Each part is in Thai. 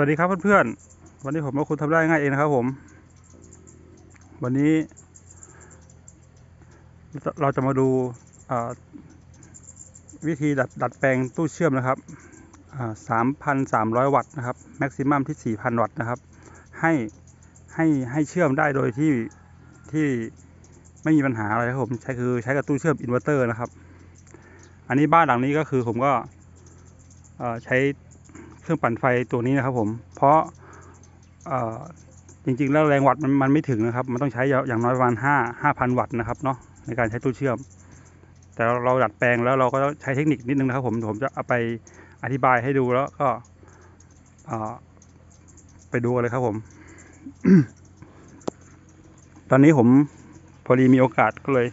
วัสดีครับเพื่อนๆ วันนี้ผมกับคุณทำได้ง่ายเองนะครับผม วันนี้ เราจะมาดูาวิธีดัดดัดแปลงตู้เชื่อมนะครับสามพันสามร้อยวัตต์นะครับแม็กซิมัมที่สี่พันวัตต์นะครับ ให้ให้ให้เชื่อมได้โดยที่ที่ไม่มีปัญหาอะไรครับผมใช้คือใช้กับตู้เชื่อมอินเวอร์เตอร์นะครับ อันนี้บ้านหลังนี้ก็คือผมก็ใช้ เครื่องปั่นไฟตัวนี้นะครับ ผม เพราะจริงๆ แล้วแรงวัตต์มันมันไม่ถึงนะครับ มันต้องใช้อย่างน้อยประมาณห้าห้าพันวัตต์นะครับเนาะในการใช้ตู้เชื่อม แต่เราดัดแปลงแล้วเราก็ใช้เทคนิคนิดนึงนะครับ ผมผมจะเอาไปอธิบายให้ดูแล้วก็ไปดูเลยครับผม ตอนนี้ผมพอดีมีโอกาสก็เลย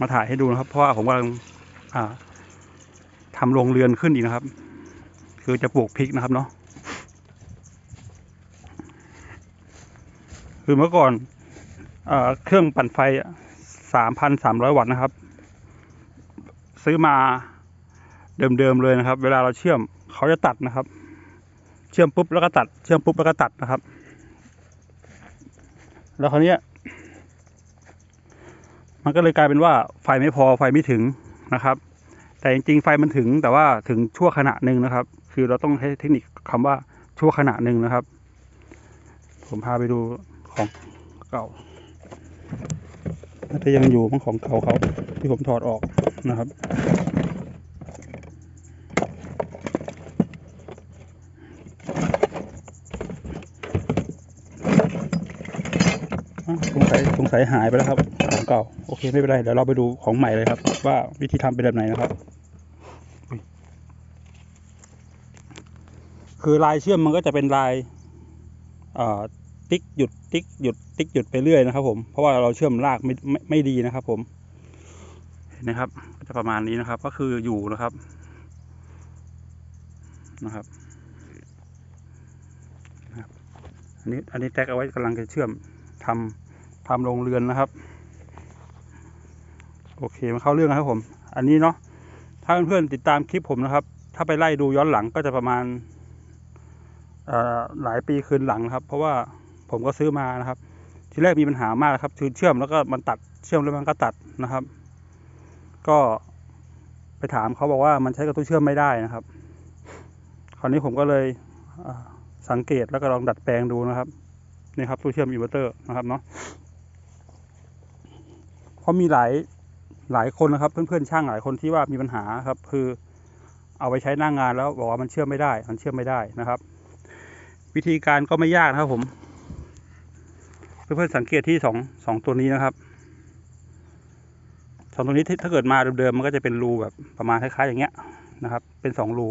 มาถ่ายให้ดูนะครับ เพราะว่าผมกำลังทำโรงเรือนขึ้นอีกนะครับ คือจะปลูกพริกนะครับเนาะคือเมื่อก่อนเอเครื่องปั่นไฟสามพันสามร้อยวัตต์นะครับ ซื้อมาเดิมๆเลยนะครับ เวลาเราเชื่อมเขาจะตัดนะครับ เชื่อมปุ๊บแล้วก็ตัด เชื่อมปุ๊บแล้วก็ตัดนะครับ แล้วคราวนี้มันก็เลยกลายเป็นว่าไฟไม่พอไฟไม่ถึงนะครับ แต่จริงๆไฟมันถึงแต่ว่าถึงชั่วขณะหนึ่งนะครับ คือเราต้องใช้เทคนิคคำว่าชั่วขณะหนึ่งนะครับ ผมพาไปดูของเก่าน่าจะยังอยู่มั้งของเก่าเขาที่ผมถอดออกนะครับสงสัยสงสัยหายไปแล้วครับของเก่าโอเคไม่เป็นไรเดี๋ยวเราไปดูของใหม่เลยครับ ว่าวิธีทำเป็นแบบไหนนะครับ คือลายเชื่อมมันก็จะเป็นลายติ๊กหยุดติ๊กหยุดติ๊กหยุดไปเรื่อยนะครับ ผมเพราะว่าเราเชื่อมลากไม่ไม่ไม่ดีนะครับ ผมเห็นนะครับ ก็จะประมาณนี้นะครับ ก็คืออยู่นะครับนะครับอันนี้อันนี้แท็กเอาไว้กำลังจะเชื่อมทำทำโรงเรือนนะครับ โอเคมาเข้าเรื่องนะครับผม อันนี้เนาะถ้าเพื่อนๆติดตามคลิปผมนะครับ ถ้าไปไล่ดูย้อนหลังก็จะประมาณ หลายปีคืนหลังนะครับ เพราะว่าผมก็ซื้อมานะครับ ทีแรกมีปัญหามากครับคือเชื่อมแล้วก็มันตัดเชื่อมแล้วมันก็ตัดนะครับ ก็ไปถามเขาบอกว่ามันใช้กับตู้เชื่อมไม่ได้นะครับ คราวนี้ผมก็เลยสังเกตแล้วก็ลองดัดแปลงดูนะครับนี่ครับตู้เชื่อมอินเวอร์เตอร์นะครับเนาะเพราะมีหลายหลายคนนะครับ เพื่อนๆช่างหลายคนที่ว่ามีปัญหาครับ คือเอาไปใช้หน้างงานแล้วบอกว่ามันเชื่อมไม่ได้ มันเชื่อมไม่ได้นะครับ วิธีการก็ไม่ยากนะครับผม เพื่อนๆสังเกตที่สองสองตัวนี้นะครับสองตัวนี้ถ้าเกิดมาเดิมๆมันก็จะเป็นรูแบบประมาณคล้ายๆอย่างเงี้ยนะครับ เป็นสองรู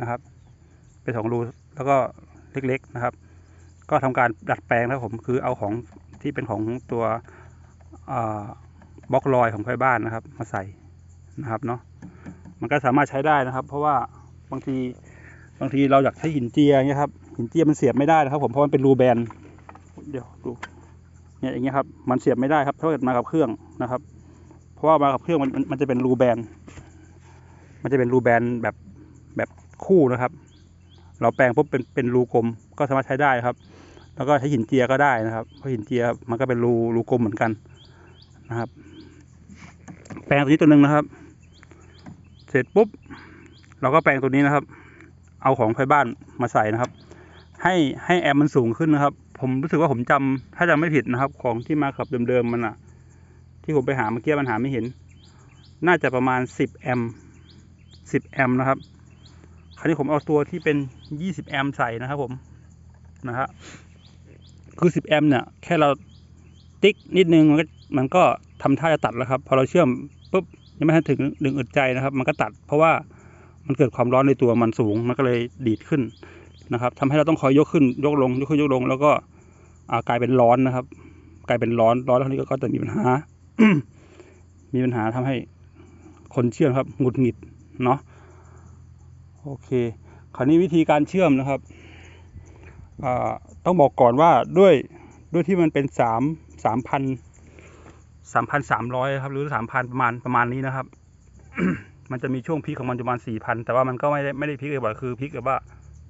นะครับ เป็นสองรูแล้วก็เล็กๆนะครับ ก็ทำการดัดแปลงนะครับผมคือเอาของที่เป็นของตัวบล็อกลอยของไฟบ้านนะครับ มาใส่นะครับเนาะมันก็สามารถใช้ได้นะครับ เพราะว่าบางทีบางทีเราอยากใช้หินเจียอย่างเงี้ยครับ หินเจียมันเสียบไม่ได้นะครับ ผมเพราะมันเป็นรูแบนเดี๋ยวดูเนี่ยอย่างเงี้ยครับมันเสียบไม่ได้ครับ ถ้าเกิดมากับเครื่องนะครับ เพราะว่ามากับเครื่องมันมันมันจะเป็นรูแบน มันจะเป็นรูแบนแบบแบบคู่นะครับ เราแปลงปุ๊บเป็นเป็นรูกลมก็สามารถใช้ได้ครับ แล้วก็ใช้หินเจียก็ได้นะครับเพราะหินเจียมันก็เป็นรูรูกลมเหมือนกันนะครับ แปลงตัวนี้ตัวหนึ่งนะครับ เสร็จปุ๊บ เราก็แปลงตัวนี้นะครับ เอาของไฟบ้านมาใส่นะครับ ให้ให้แอมมันสูงขึ้นนะครับ ผมรู้สึกว่าผมจำถ้าจำไม่ผิดนะครับ ของที่มาขับเดิมๆมันอะที่ผมไปหาเมื่อกี้มันหาไม่เห็น น่าจะประมาณสิบแอมป์สิบแอมป์นะครับ คราวนี้ผมเอาตัวที่เป็น 20 แอมป์ใส่นะครับผมนะฮะคือ 10 แอมป์เนี่ย แค่เราติ๊กนิดนึงมันก็มันก็ทำท่าจะตัดแล้วครับ พอเราเชื่อมปุ๊บยังไม่ทันถึงดึงอึดใจนะครับ มันก็ตัด เพราะว่ามันเกิดความร้อนในตัวมันสูง มันก็เลยดีดขึ้น นะครับทำให้เราต้องคอยยกขึ้นยกลงยกขึ้นยกลง แล้วก็กลายเป็นร้อนนะครับ กลายเป็นร้อนร้อนแล้วนี้ก็จะมีปัญหา มีปัญหาทำให้คนเชื่อมครับหงุดหงิดเนาะโอเค คราวนี้วิธีการเชื่อมนะครับต้องบอกก่อนว่าด้วยด้วยที่มันเป็นสามสามพันสามพันสามร้อยครับ หรือสามพันประมาณประมาณนี้นะครับ มันจะมีช่วงพีคของมันประมาณสี่พันแต่ว่ามันก็ไม่ได้ไม่ได้พีคบ่อยคือพีคแบบว่า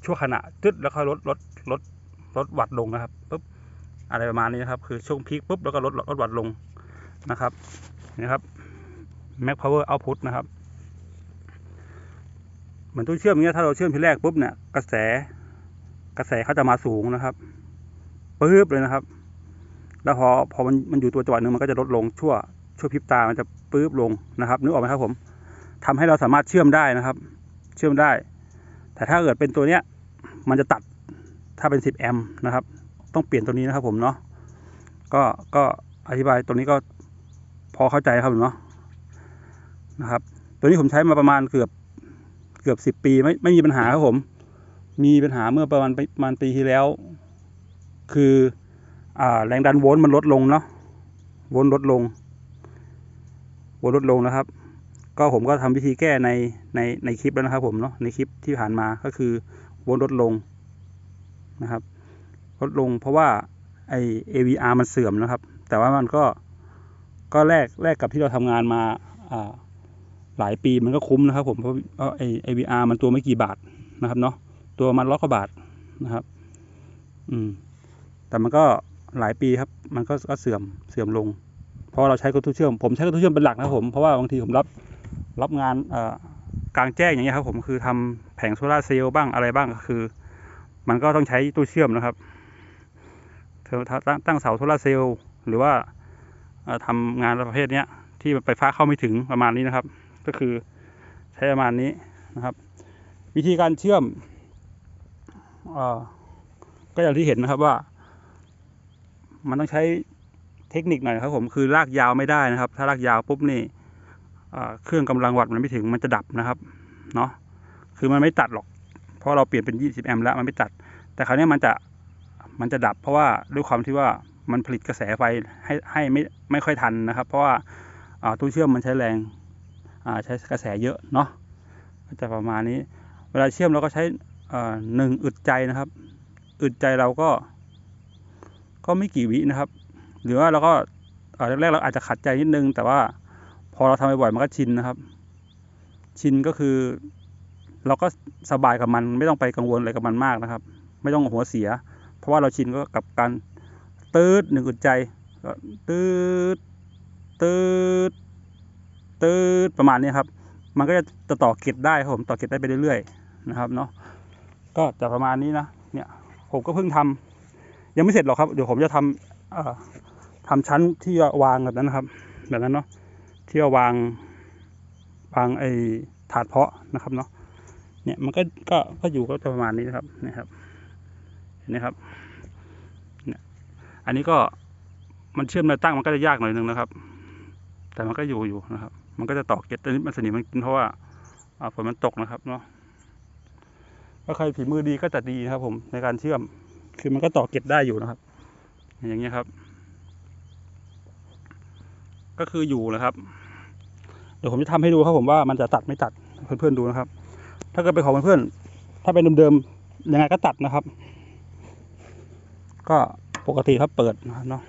ชั่วขณะจึ๊ดแล้วค่อยลดลดลดลดวัดลงนะครับปุ๊บอะไรประมาณนี้นะครับ คือช่วงพีคปุ๊บแล้วก็ลดลดวัดลงนะครับนี่นะครับ Mac Power Output นะครับเหมือนตู้เชื่อมอย่างเงี้ยถ้าเราเชื่อมทีแรกปุ๊บเนี่ยกระแสกระแสเขาจะมาสูงนะครับปึ๊บเลยนะครับ แล้วพอพอมันมันอยู่ตัวจังหวะหนึ่งมันก็จะลดลงชั่วชั่วพริบตามันจะปึ๊บลงนะครับนึกออกไหมครับผมทำให้เราสามารถเชื่อมได้นะครับ เชื่อมได้ แต่ถ้าเกิดเป็นตัวเนี้ยมันจะตัดถ้าเป็น 10 แอมป์นะครับ ต้องเปลี่ยนตัวนี้นะครับผมเนาะก็ก็อธิบายตัวนี้ก็พอเข้าใจครับผมเนาะนะครับ ตัวนี้ผมใช้มาประมาณเกือบเกือบสิบปีไม่ไม่มีปัญหาครับผม มีปัญหาเมื่อประมาณประมาณปีที่แล้ว คืออ่าแรงดันโวลต์มันลดลงเนาะโวลต์ลดลงโวลต์ลดลงนะครับ ก็ผมก็ทำวิธีแก้ในในในคลิปแล้วนะครับผมเนาะในคลิปที่ผ่านมาก็คือวลต์ลดลงนะครับลดลงเพราะว่าไอ AVR มันเสื่อมนะครับ แต่ว่ามันก็ก็แลกแลกกับที่เราทำงานมาอ่าหลายปีมันก็คุ้มนะครับผมเพราะเพราไอ AVR มันตัวไม่กี่บาทนะครับเนาะตัวมันร้อยกว่าบาทนะครับ อืม แต่มันก็หลายปีครับ มันก็ก็เสื่อมเสื่อมลง เพราะเราใช้กระตุ้นเชื่อม ผมใช้กระตุ้นเชื่อมเป็นหลักนะผม เพราะว่าบางทีผมรับ รับงานกลางแจ้งอย่างเงี้ยครับผมคือทำแผงโซลาร์เซลล์บ้างอะไรบ้างก็คือ มันก็ต้องใช้ตู้เชื่อมนะครับเธอตั้งเสาโซลาร์เซลล์หรือว่าเอ่อทำงานประเภทเนี้ยที่ไฟฟ้าเข้าไม่ถึงประมาณนี้นะครับ ก็คือใช้ประมาณนี้นะครับ วิธีการเชื่อมอก็อย่างที่เห็นนะครับว่า มันต้องใช้เทคนิคหน่อยครับผมคือลากยาวไม่ได้นะครับ ถ้าลากยาวปุ๊บนี่ เครื่องกำลังวัตต์มันไม่ถึงมันจะดับนะครับเนาะคือมันไม่ตัดหรอก เพราะเราเปลี่ยนเป็น 20 แอมป์แล้วมันไม่ตัด แต่คราวนี้มันจะมันจะดับ เพราะว่าด้วยความที่ว่ามันผลิตกระแสไฟให้ให้ไม่ไม่ค่อยทันนะครับ เพราะว่าตู้เชื่อมมันใช้แรงใช้กระแสเยอะเนาะก็จะประมาณนี้ เวลาเชื่อมเราก็ใช้หนึ่งอึดใจนะครับ อึดใจเราก็ ก็ไม่กี่วินะครับ หรือว่าเราก็แรกๆเราอาจจะขัดใจนิดนึง แต่ว่า พอเราทำบ่อยๆมันก็ชินนะครับ ชินก็คือ เราก็สบายกับมัน ไม่ต้องไปกังวลอะไรกับมันมากนะครับ ไม่ต้องหัวเสีย เพราะว่าเราชินก็กับการตืดหนึ่งอึดใจก็ตืดตืดตืดประมาณนี้ครับ มันก็จะต่อเก็ดได้ครับผมต่อเก็ดได้ไปเรื่อยๆนะครับเนาะก็จะประมาณนี้นะเนี่ยผมก็เพิ่งทำยังไม่เสร็จหรอกครับ เดี๋ยวผมจะทำเอ่อทำชั้นที่วางแบบนั้นนะครับ แบบนั้นเนาะ ที่เอาวางวางไอ้ถาดเพาะนะครับเนาะเนี่ยมันก็ก็ก็อยู่ก็ประมาณนี้นะครับนี่ครับเห็นไหมครับเนี่ยอันนี้ก็มันเชื่อมแนวตั้งมันก็จะยากหน่อยนึงนะครับ แต่มันก็อยู่อยู่นะครับ มันก็จะตอกเก็ตอันนี้มันสนิมมันกินเพราะว่าอ่าฝนมันตกนะครับเนาะถ้าใครฝีมือดีก็จะดีนะครับ ผมในการเชื่อมคือมันก็ต่อเก็บได้อยู่นะครับ อย่างเงี้ยครับ ก็คืออยู่นะครับ เดี๋ยวผมจะทำให้ดูครับผมว่ามันจะตัดไม่ตัดเพื่อนๆดูนะครับ ถ้าเกิดเป็นของเพื่อนๆถ้าเป็นเดิมๆยังไงก็ตัดนะครับ ก็ปกติครับเปิดนะเนาะ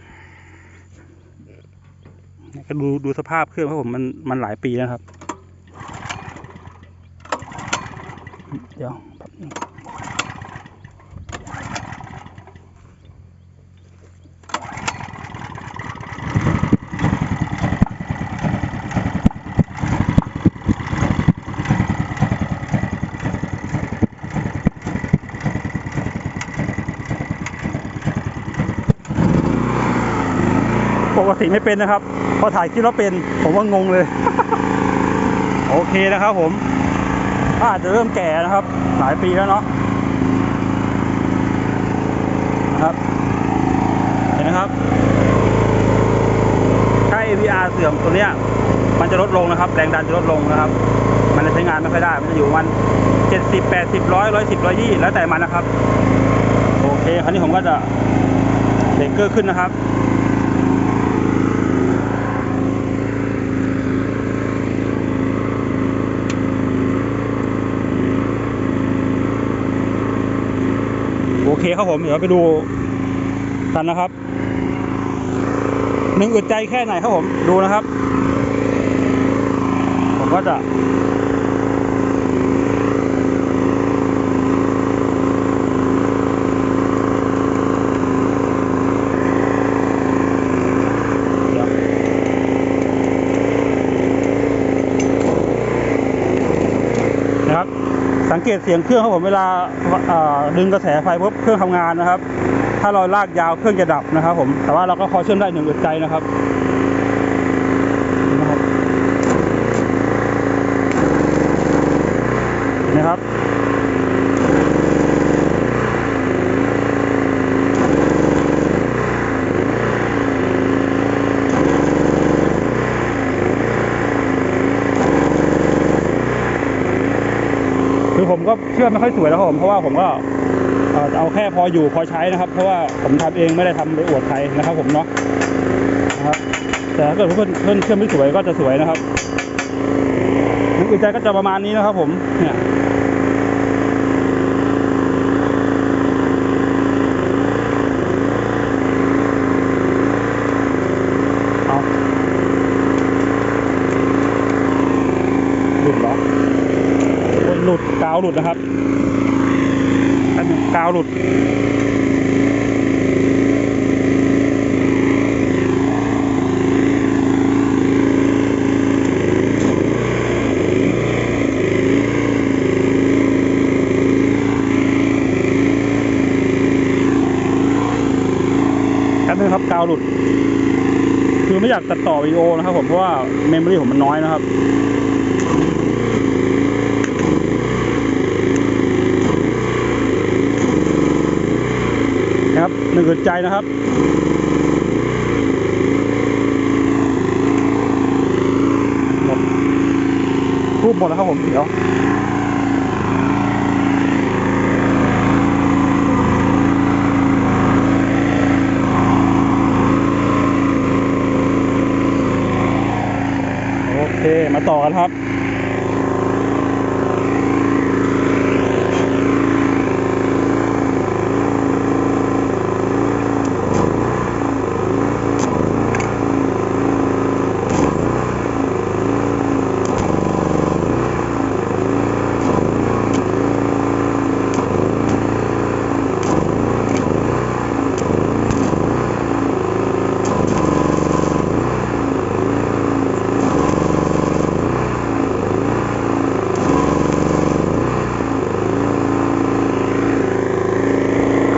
ก็ดูดูสภาพเครื่องครับผมมันมันหลายปีแล้วครับ เดี๋ยว กติไม่เป็นนะครับ พอถ่ายคลิปแล้วเป็น ผมว่างงเลย โอเคนะครับผมก็อาจจะเริ่มแก่นะครับ หลายปีแล้วเนาะนะครับ เห็นนะครับ ถ้า AVR เสื่อมตัวเนี้ย มันจะลดลงนะครับ แรงดันจะลดลงนะครับ มันจะใช้งานไม่ค่อยได้ มันจะอยู่มันเจ็ดสิบแปดสิบร้อยร้อยสิบร้อยยี่แล้วแต่มันนะครับ โอเค คราวนี้ผมก็จะเบรกเกอร์ขึ้นนะครับ เคครับผม เดี๋ยวไปดูกันนะครับหนึ่งอึดใจแค่ไหนครับผม ดูนะครับ ผมก็จะ สังเก ตเสียงเครื่องครับผมเวลาดึงกระแสไฟปุ๊บเครื่องทำงานนะครับ ถ้าเราลากยาวเครื่องจะดับนะครับ ผมแต่ว่าเราก็พอเชื่อมได้หนึ่งอึดใจนะครับ คือผมก็เชื่อไม่ค่อยสวยแล้วครับผมเพราะว่าผมก็เอาแค่พออยู่พอใช้นะครับ เพราะว่าผมทำเองไม่ได้ทำไปอวดใครนะครับ ผมเนาะนะครับแต่ถ้าเกิดเพื่อนเพื่อนเชื่อไม่สวยก็จะสวยนะครับนึกอึดใจก็จะประมาณนี้นะครับ ผมเนี่ยเอาหลุดเหรอ โอ้ยหลุดกาว หลุดนะครับแป๊บนึงกาวหลุดแป๊บนึงครับกาวหลุด คือไม่อยากตัดต่อวิดีโอนะครับผมเพราะว่าเมมโมรี่ผมมันน้อยนะครับ นะครับหนึ่งอึดใจนะครับหมดรูปหมดแล้วครับผมเดี๋ยวโอเคมาต่อกันครับ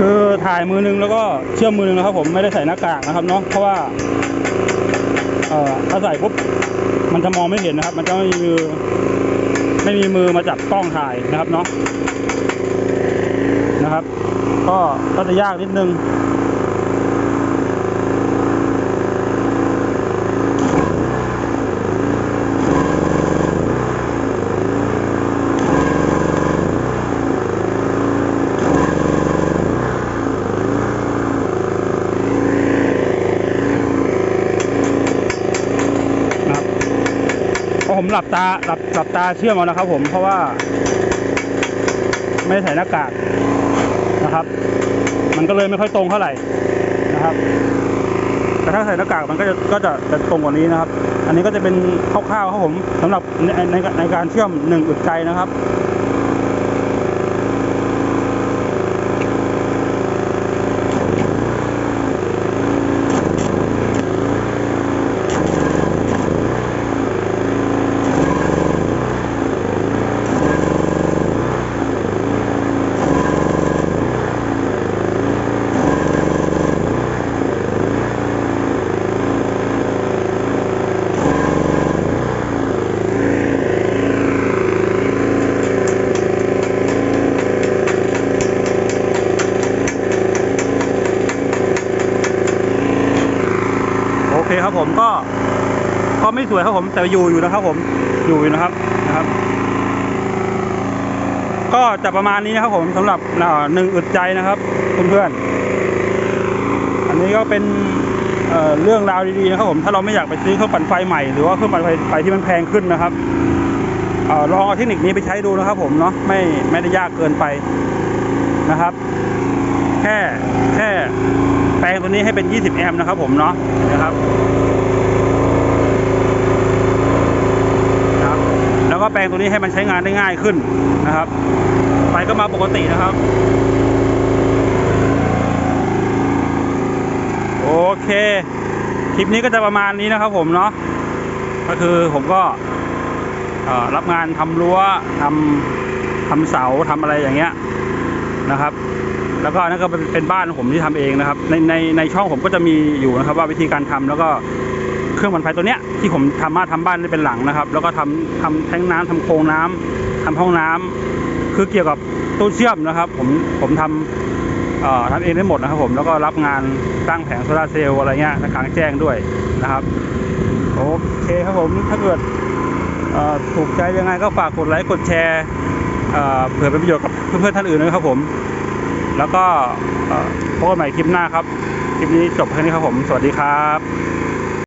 คือถ่าย มือนึงแล้วก็เชื่อมมือนึงนะครับ ผมไม่ได้ใส่หน้ากากนะครับเนาะเพราะว่าเอ่อถ้าใส่ปุ๊บมันจะมองไม่เห็นนะครับ มันจะไม่มีมือไม่มีมือมาจับกล้องถ่ายนะครับเนาะนะครับ ก็ก็จะยากนิดนึง นะครับเพราะ ผมหลับตาหลับหลับตาเชื่อมเอานะครับ ผมเพราะว่า ไม่ใส่หน้ากากนะครับ มันก็เลยไม่ค่อยตรงเท่าไหร่นะครับ แต่ถ้าใส่หน้ากากมันก็จะก็จะจะตรงกว่านี้นะครับ อันนี้ก็จะเป็นคร่าวๆครับผมสำหรับในในในการเชื่อมหนึ่งอึดใจนะครับ โอเคครับผมก็ ก็ไม่สวยครับผมแต่อยู่อยู่นะครับผมอยู่อยู่นะครับนะครับ ก็จะประมาณนี้นะครับผมสำหรับหนึ่งอึดใจนะครับเพื่อนๆอันนี้ก็เป็นเเรื่องราวดีๆนะครับผมถ้าเราไม่อยากไปซื้อเครื่องปั่นไฟใหม่หรือว่าเครื่องปั่นไฟไที่มันแพงขึ้นนะครับอลองเอาเทคนิคนี้ไปใช้ดูนะครับ ผมเนาะไม่ไม่ได้ยากเกินไปนะครับ แค่แค่แปลงตัวนี้ให้เป็น 20 แอมป์นะครับผมเนาะนะครับ แล้วก็แปลงตัวนี้ให้มันใช้งานได้ง่ายขึ้นนะครับไฟก็มาปกตินะครับ โอเค คลิปนี้ก็จะประมาณนี้นะครับผมเนาะก็คือผมก็รับงานทำรั้วทำทำเสาทำอะไรอย่างเงี้ยนะครับแล้วก็นั่นก็เป็นบ้านผมที่ทำเองนะครับในในในช่องผมก็จะมีอยู่นะครับว่าวิธีการทำแล้วก็ เครื่องบรรไฟตัวเนี้ยที่ผมทำมาทำบ้านได้เป็นหลังนะครับ แล้วก็ทำทำแท้งน้ำทำโครงน้ำทำห้องน้ำคือเกี่ยวกับตู้เชื่อมนะครับ ผมผมทำเออทำเองได้หมดนะครับผมแล้วก็รับงานตั้งแผงโซลาเซลล์อะไรเงี้ยกลางแจ้งด้วยนะครับโอเคครับผมถ้าเกิดถูกใจยังไงก็ฝากกดไลค์กดแชร์เออเผื่อเป็นประโยชน์กับเพื่อนๆท่านอื่นนะครับผม แล้วก็พบกันใหม่คลิปหน้าครับ คลิปนี้จบแค่นี้ครับผม สวัสดีครับ